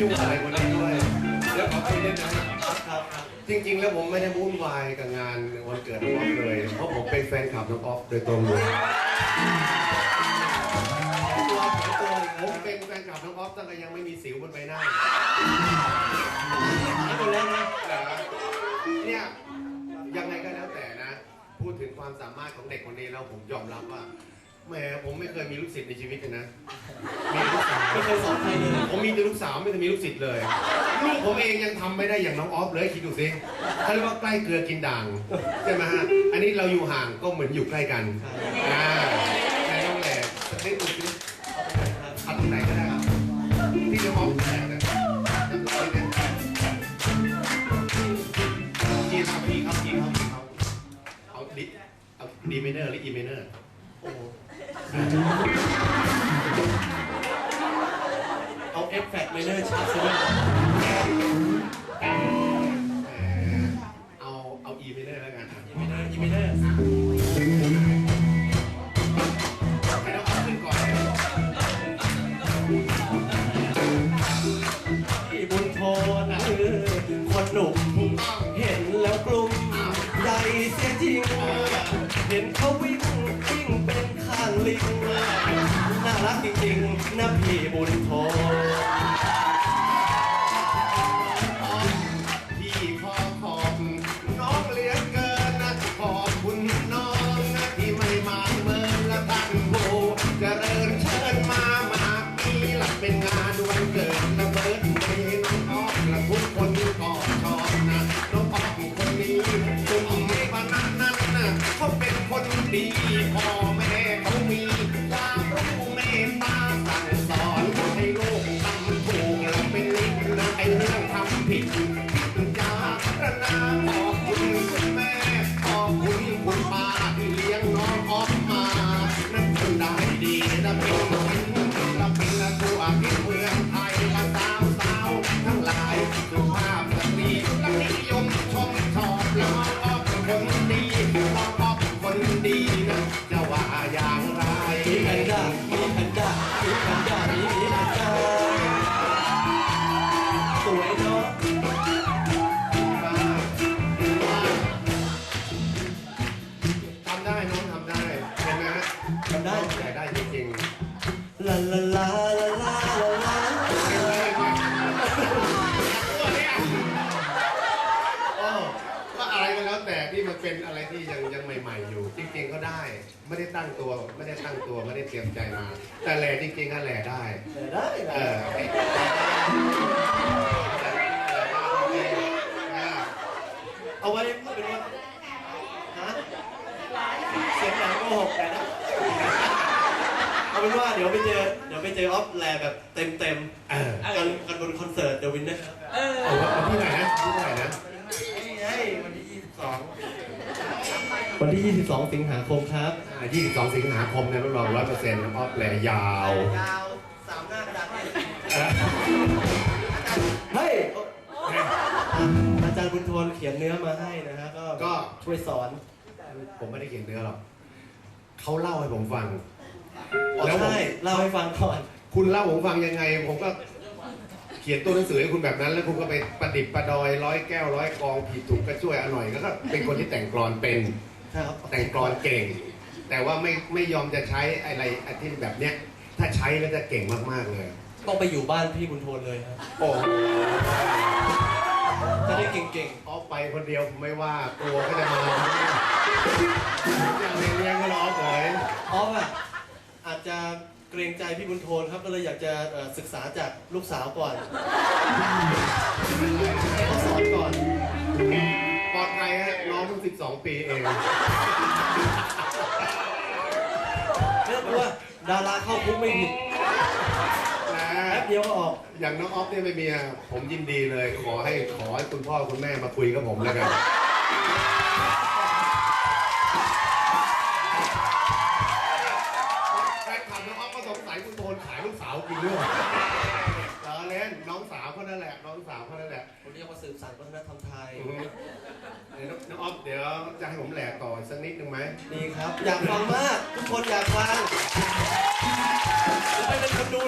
ยุ่งอะไรคนนี้ด้วยแล้วขอคุยนิดนะครับจริง ๆ แล้วผมไม่ได้วุ่นวายกับงานวันเกิดน้องออฟเลยเพราะผมเป็นแฟนคลับน้องออฟโดยตรงเลยตัวตัวผมเป็นแฟนคลับน้องออฟตั้งแต่ยังไม่มีสิวบนใบหน้าหายหมดแล้วนะเนี่ยยังไงก็แล้วแต่นะ พูดถึงความสามารถของเด็กคนนี้แล้วผมยอมรับว่า แหมผมไม่เคยมีลูกศิษย์ในชีวิตเลยนะ มีลูกสาวไม่เคยสอนใครเลยผมมีแต่ลูกสาวไม่เคยมีลูกศิษย์เลย ลูกผมเองยังทำไม่ได้อย่างน้องออฟเลยคิดดูสิเขาเรียกว่าใกล้เกลือกินด่างใช่ไหมฮะ อันนี้เราอยู่ห่างก็เหมือนอยู่ใกล้กัน อ่าในน้องแหล่สักนิดหนึงสิเอาตรงไหนก็ได้ครับที่น้องออฟแหล่นะน้ำลายเนี่ยกินครับพี่ครับกินครับกินครับเอาดิเอาดีเมเนอร์หรืออีเมเนอร์โอ้โห เอาเอฟแฟกต์ไมเนอร์ชาร์จซิลแหมเอาเอาอีเมเนอร์แล้วกันอีเมเนอร์อีเมเนอร์ให้น้องออฟขึ้นก่อนเลยพี่บุญโทนคนหนุ่มเห็นแล้วกลุ่มใหญ่เสียจริง เห็นเขา ลิงน่ารักจริงๆนะพี่บุญทอง สุภาพ ได้ไม่ได้ตั้งตัว ไม่ได้ตั้งตัว ไม่ได้เตรียมใจมา แต่แหล่จริงๆก็แหล่ได้ได้เอได้อเอาไว้พูดเป็นว่าฮะเสียงหนังโกหกแต่นะเอาเป็นว่าเดี๋ยวไปเจอเดี๋ยวไปเจอออฟแลแบบเต็มเต็มเออๆกันกันบนคอนเสิร์ตเดวินนะครับเอาวันที่ไหนนะที่ไหนนะวันที่22 วันที่ 22 สิงหาคมครับ อ่า22 สิงหาคมเนี่ยรับรองร้อยเปอร์เซ็นต์ครับออฟแหล่ยาวยาวสามหน้ากระดาษเออเฮ้ย อาจารย์บุญทนเขียนเนื้อมาให้นะฮะก็ก็ ช่วยสอน ผมไม่ได้เขียนเนื้อหรอกเขาเล่าให้ผมฟังอ๋อแล้วผมใช่เล่าให้ฟังก่อน คุณเล่าผมฟังยังไง ผมก็เขียนตัวหนังสือให้คุณแบบนั้น แล้วคุณก็ไปประดิษฐ์ประดอยร้อยแก้วร้อยกองผิดถูกก็ช่วยอร่อยก็เป็นคนที่แต่งกลอนเป็น ครับแต่งกลอนเก่ง แต่ว่าไม่ไม่ยอมจะใช้อะไรอาที่แบบเนี้ย ถ้าใช้แล้วจะเก่งมากๆเลย ต้องไปอยู่บ้านพี่บุญทนเลยครับโอ้จะได้เก่งออฟไปคนเดียวไม่ว่ากลัวก็จะมาอย่างเลี้ยงก็รอเลยๆออฟอะอาจจะเกรงใจพี่บุญโทนครับก็เลยอยากจะเอ่อศึกษาจากลูกสาวก่อนให้เขาสอนก่อนป ลอดภัยฮะน้องเพิ่ง12 ปีเอง เรียกว่าดาราเข้าคุกไม่ผิดนะแป๊บเดียวก็ออก อย่างน้องออฟเนี่ยไม่มีอะผมยินดีเลย ขอให้ขอให้คุณพ่อคุณแม่มาคุยกับผมแล้วกัน ให้ผมแหลกต่ออีกสักนิดนึงไหมนี่ครับ อยากฟังมาก ทุกคนอยากฟังจะไปเป็นคนดู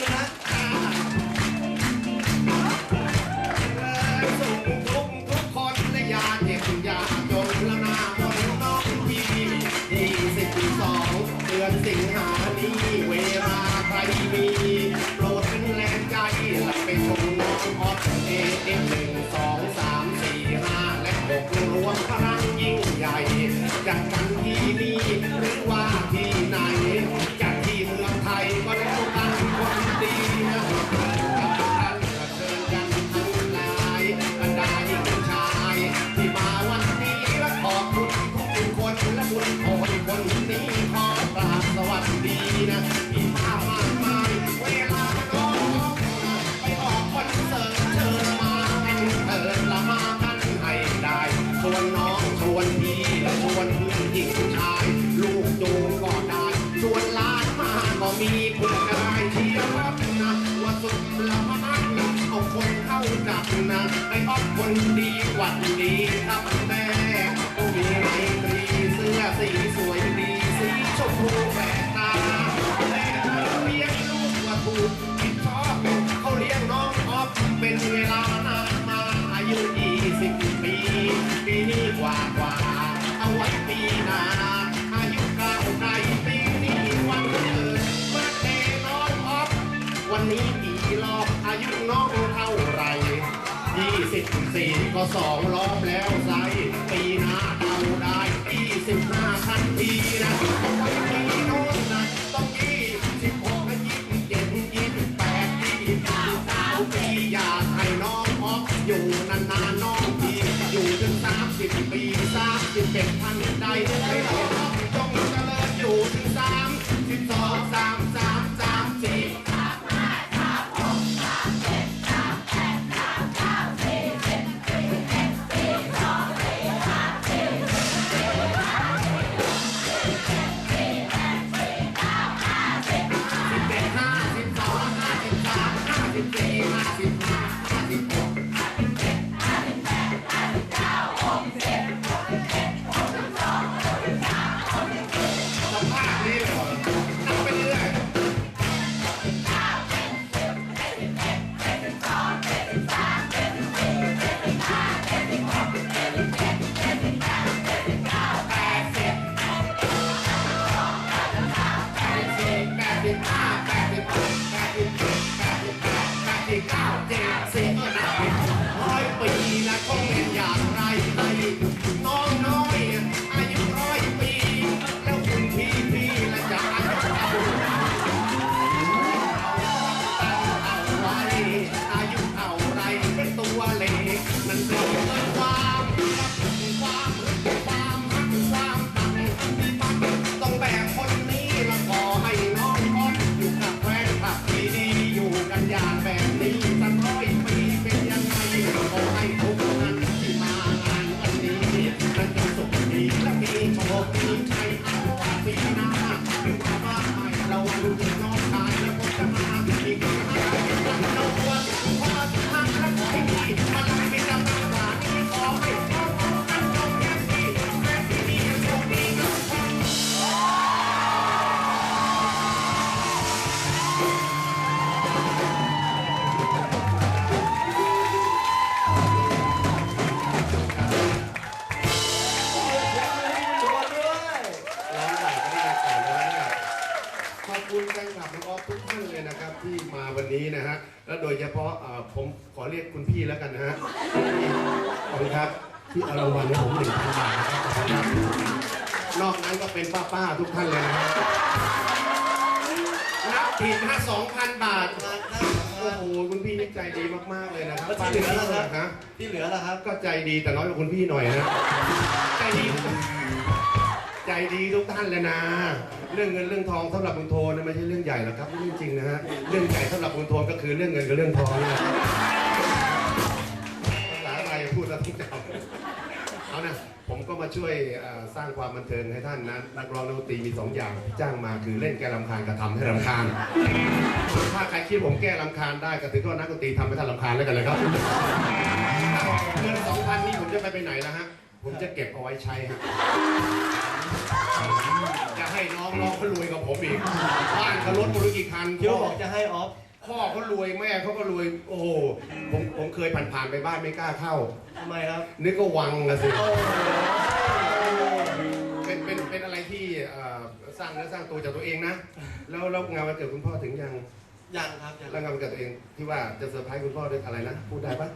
นะไอ้ออฟคนดีวัดดีครับแม่ก็มีไมตรีเสื้อสีสวยดีสีชมพูแปลกตาแม่เลี้ยงลูกว่าถูกผิดชอบเขาเลี้ยงน้องออฟเป็นเวลานานมาอายุยี่สิบปีปีนี้กว่ากว่าเอาไว้ปีหน้าอายุเก้าในปีนี้วันเกิดมาเทน้องออฟวันนี้กี่รอบอายุน้อง ที่สิบสี่ก็สองรอบแล้วไซปีหน้าเอาได้ที่สิบห้าทันทีนะ มีโนเลยนะครับที่มาวันนี้นะฮะและโดยเฉพาะเอ่อผมขอเรียกคุณพี่แล้วกันนะฮะขอบคุณครับที่เอารางวัลให้ผมหนึ่งพันบาทนะครับขอบคุณครับนอกนั้นก็เป็นป้าๆทุกท่านเลยนะฮะนับผิดนะสองพันบาทงานข้าโอ้โหคุณพี่นี่ใจดีมากๆเลยนะครับแล้วที่เหลือล่ะครับฮะที่เหลือล่ะครับ ก็ใจดีแต่น้อยกว่าคุณพี่หน่อยนะ ใจดี ใจดีทุกท่านเลยนะ เรื่องเงินเรื่องทองสำหรับคุณโทนไม่ใช่เรื่องใหญ่หรอกครับเรื่องจริงนะฮะเรื่องใหญ่สำหรับคุณโทนก็คือเรื่องเงินกับเรื่องทองนี่แหละภาษาอะไรพูดแล้วต้องจำเอานะผมก็มาช่วยสร้างความบันเทิงให้ท่านนะนักร้องนักดนตรีมีสองอย่างที่จ้างมาคือเล่นแก้รำคาญกับทำให้รำคาญถ้าใครคิดผมแก้รำคาญได้ก็ถือว่านักดนตรีทำให้ท่านรำคาญแล้วกันเลยครับเงินสองพันนี้ผมจะไปไปไหนแล้วฮะ ผมจะเก็บเอาไว้ใช้ฮะจะให้น้องน้องเขารวยกับผมอีกบ้านเขารถบริกี่คันคิดพ่ว่าอบอกจะให้ออฟพ่อเขารวยแม่เขาก็รวย โอ้โหผมผมเคยผ่านๆไปบ้านไม่กล้าเข้า ทำไมครับนึกก็วังนะสิ โอ้โหเป็นเป็นเป็นอะไรที่เอ่อสร้างเนื้อสร้างตัวจากตัวเองนะ แล้วแล้วงานวันเกิดคุณพ่อถึงยังยังครับยังแล้วงานวันเกิดตัวเองที่ว่าจะเซอร์ไพรส์คุณพ่อด้วยอะไรนะพูดได้ปะ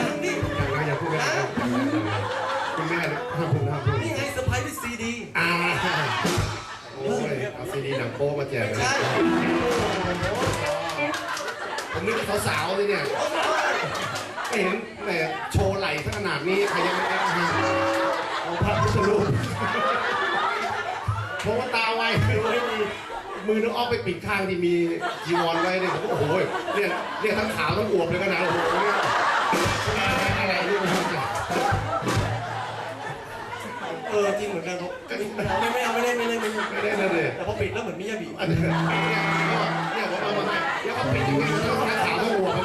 ยังนี่ยังนะอย่าพูดไม่ได้นะคุณแม่ห้ามพูดห้ามพูดนี่ไงเซอร์ไพรส์ด้วยซีดีอ่าโอ้ยเอาซีดีหนังโป๊มาแจกเลยใช่ผมนึกว่าสาวๆเลยเนี่ยไม่เห็นแหมโชว์ไหล่ซะขนาดนี้ใครยังไม่ได้ฮะเอาพระพุทธรูปเพราะว่าตาไวคือไม่มีมือนึกออกไปปิดข้างที่มีจีวรไว้เนี่ยผมก็โอ้โหเนี่ยเนี่ยทั้งขาวทั้งอวบเลยก็นะโอ้โหเนี่ยอะไรนี่มันจะเออจริงเหมือนกันผมไม่ไม่เอาไม่เล่นไม่เล่นไม่เล่นไม่ได้เลยแต่พอปิดแล้วเหมือนมิยาบิอันนี้เนี่ยเนี่ยผมเอามาให้แล้วก็ปิดยังไงแล้วทั้งขาวทั้งอวบมั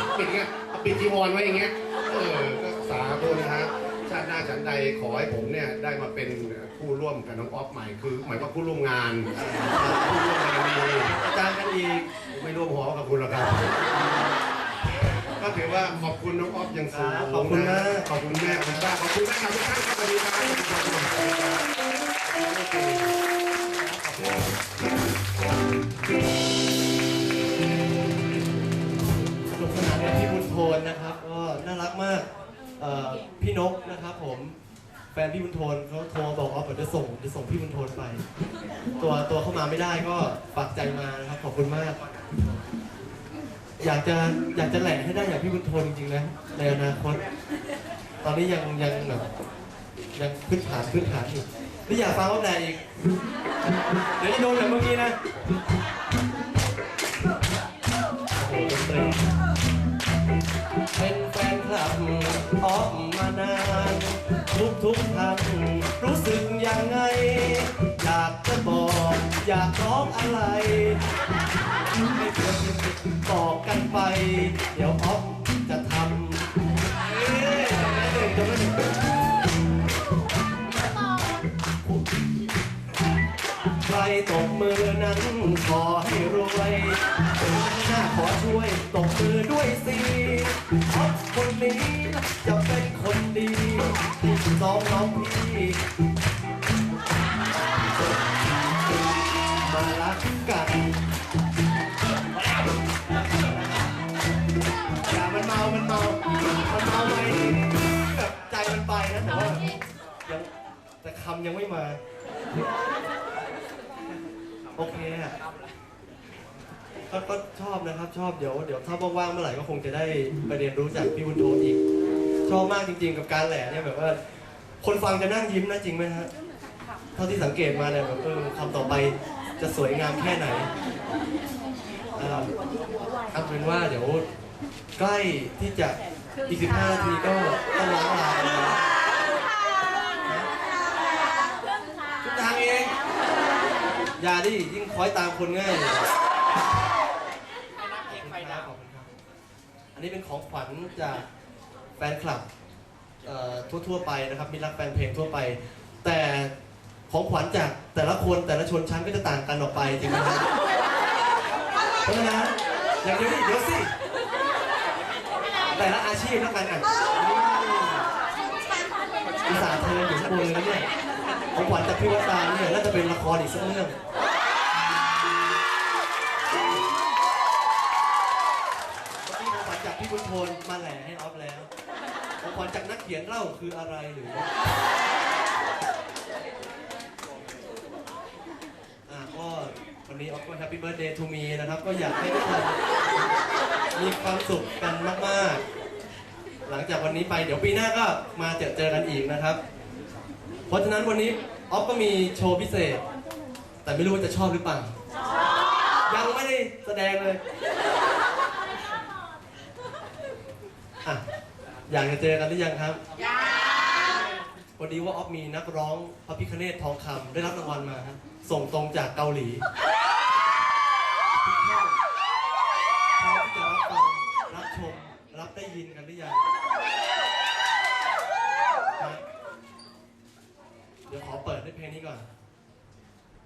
นปิดจีวรไว้อย่างเงี้ยเออก็สาธุนะฮะชา ติหน้าฉันใดขอให้ผมเนี่ยได้มาเป็นผู้ร่วมกับน้องออฟใหม่คือหมายว่าผู้ร่วมงานผู้ร่วมงานมีอาจารย์กันอีกไม่ร่วมหอกับคุณหรอกครับก็ถือว่าขอบคุณน้องออฟอย่างสูงครับขอบคุณมากขอบคุณแม่คุณป้าขอบคุณแม่ครับทุกท่านครับสวัสดีครับสวัสดีครับสนุกสนานกับพี่บุญโทนนะครับก็น่ารักมาก เอ่อพี่นกนะครับผมแฟนพี่บุญโทนเขาโทรบอกว่าเดี๋ยวจะส่งจะส่งพี่บุญโทนไป ตัวตัวเข้ามาไม่ได้ก็ฝากใจมานะครับขอบคุณมาก อยากจะอยากจะแหล่ให้ได้อย่างพี่บุญโทนจริงๆนะในอนาคต ตอนนี้ยังยังแบบยังพื้นฐานพื้นฐานอยู่นี่อยากฟังว่าไหนอีกเดี๋ยวจะโดนแบบเมื่อกี้นะโอ้โหดนตรีเป็นแฟนคลับ ทุกท่านรู้สึกยังไง อยากจะบอก อยากร้องอะไรให้เพื่อนบอกกันไป เดี๋ยวออฟจะทำเอ้ยจะไม่หนึ่งจะไม่หนึ่งใครตบมือนั้นขอให้รวยหน้าขอช่วยตบมือด้วยสิเพราะคนนี้จะเป ดีที่สองน้องพี่มารักกันอย่ามันเมา มันเมา มันเมาไหมแบบใจมันไปนะแต่ว่ายังแต่คำยังไม่มา โอเคอะก็ก็ชอบนะครับ ชอบเดี๋ยวเดี๋ยวถ้าว่างๆเมื่อไหร่ก็คงจะได้ไปเรียนรู้จากพี่บุญโทอีก ชอบมากจริง ๆ กับการแหล่เนี่ยแบบว่า คนฟังจะนั่งยิ้มนะจริงไหมฮะเท่าที่สังเกตมาเนี่ยแบบเออคำต่อไปจะสวยงามแค่ไหนอ่าเอาเป็นว่าเดี๋ยวใกล้ที่จะอีก15นาทีก็ต้องล้างลากันแล้วนะทุกทางเองอย่าดิยิ่งคอยตามคนง่ายเลยขอบคุณครับอันนี้เป็นของขวัญจากแฟนคลับทั่วๆไปนะครับมีรักแฟนเพลงทั่วไป แต่ของขวัญจากแต่ละคนแต่ละชนชั้นก็จะต่างกันออกไปจริงไหมครับเพราะฉะนั้นอย่างเดียวดิเดี๋ยวสิ แต่ละอาชีพแล้วกันอะอุตส่าห์เธออยู่ข้างบนเลยนะเนี่ยของขวัญจากพี่วัดตาเนี่ยน่าจะเป็นละครอีกสักเรื่อง พี่บุญโทนมาแหล่ให้ออฟแล้วของขวัญจากนักเขียนเล่าคืออะไรหรือว่าอ่าก็วันนี้ออฟก็ Happy Birthday to me นะครับ ก็อยากให้ทุกคนมีความสุขกันมากๆ หลังจากวันนี้ไปเดี๋ยวปีหน้าก็มาเจอเจอกันอีกนะครับ เพราะฉะนั้นวันนี้ออฟก็มีโชว์พิเศษ แต่ไม่รู้ว่าจะชอบหรือเปล่ายังไม่ได้แสดงเลย อะ อยากจะเจอกันหรือยังครับวันนี้ว่าออฟมีนักร้องพระพิคเนตทองคำได้รับรางวัลมาครับส่งตรงจากเกาหลี